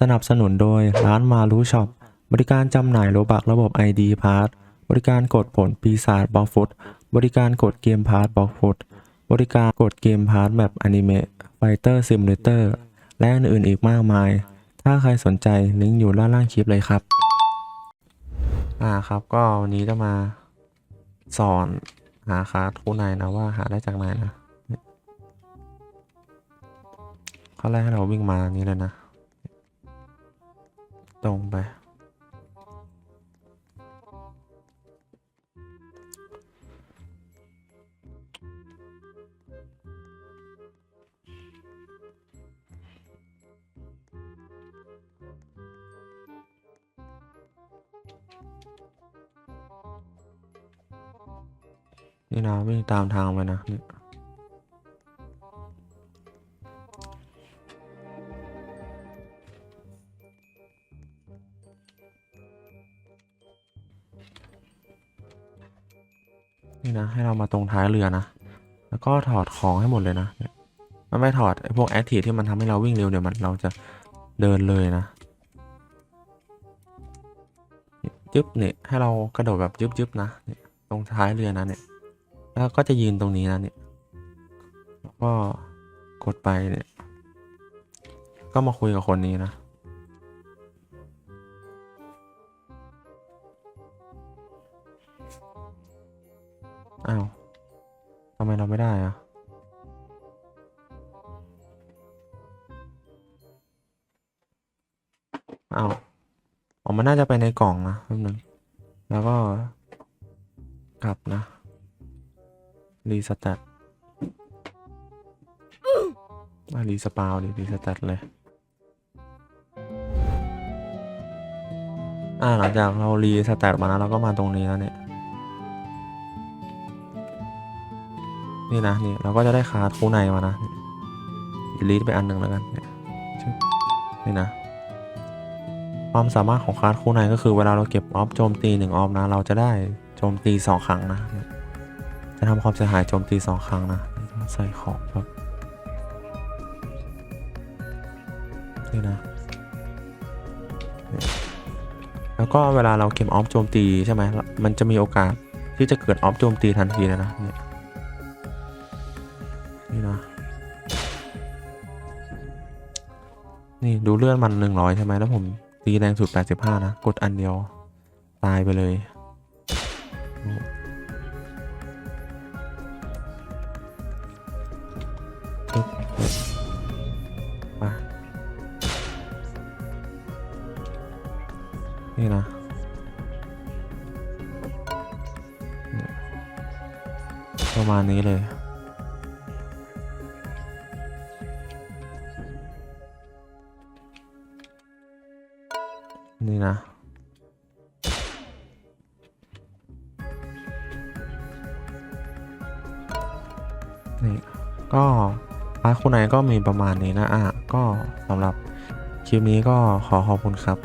สนับสนุนโดยร้านมารู้ช็อปบริการจำหน่ายโลบักระบบ ID พาร์บริการกดผลปีศาจบล็อกฟุตบริการกดเกมพาร์บล็อกฟุตบริการกดเกมพาร์แบบอนิเมะไฟเตอร์ซิมูเลเตอร์และอื่นๆอีกมากมาย ถ้าใครสนใจลิงก์อยู่ด้านล่างคลิปเลยครับ อ่าครับก็วันนี้จะมาสอนหาคาร์ดคู่ในนะว่าหาได้จากไหนนะเขาไล่ให้เราวิ่งมานี้เลยนะ ตรงไปนี่นะวิ่งตามทางไปนะนี่ นี่นะ ให้เรามาตรงท้ายเรือนะ แล้วก็ถอดของให้หมดเลยนะเนี่ยมันไม่ถอดไอ้พวกแอคทีฟที่มันทำให้เราวิ่งเร็วเดี๋ยวมันเราจะเดินเลยนะนี่จึ๊บเนี่ยให้เรากระโดดแบบจึ๊บๆนะเนี่ยตรงท้ายเรือนะเนี่ย แล้วก็จะยืนตรงนี้นะเนี่ยแล้วก็กดไปเนี่ย ก็มาคุยกับคนนี้นะ อ้าวทำไมเราไม่ได้อะอ้าวอ๋อมันน่าจะไปในกล่องนะแป๊บนึงแล้วก็กลับนะ รีสตาร์ทมารีสปาวดิรีสตาร์ทเลย อ่าหลังจากเรารีสตาร์ทมาแล้วเราก็มาตรงนี้แล้วเนี่ย นี่นะนี่เราก็จะได้คาร์ดคู่ในมานะดีลีทไปอันหนึ่งแล้วกันเนี่ยนะ ความสามารถของคาร์ดคู่ในก็คือเวลาเราเก็บออฟโจมตีหนึ่งออฟนะ เราจะได้โจมตีสองครั้งนะ จะทำความเสียหายโจมตีสองครั้งนะ ใส่ของแบบนี่นะแล้วก็เวลาเราเก็บออฟโจมตีใช่ไหมมันจะมีโอกาสที่จะเกิดออฟโจมตีทันทีเลยนะเนี่ย นี่นะ นี่ดูเลื่อนมันหนึ่งร้อยใช่ไหมแล้วผมตีแรงสุด85นะ กดอันเดียว ตายไปเลย มานี่นะประมาณนี้เลย นี่นะ นี่ก็พาร์ทคู่ไหนก็มีประมาณนี้นะอะก็สำหรับคลิปนี้ก็ขอขอบคุณครับ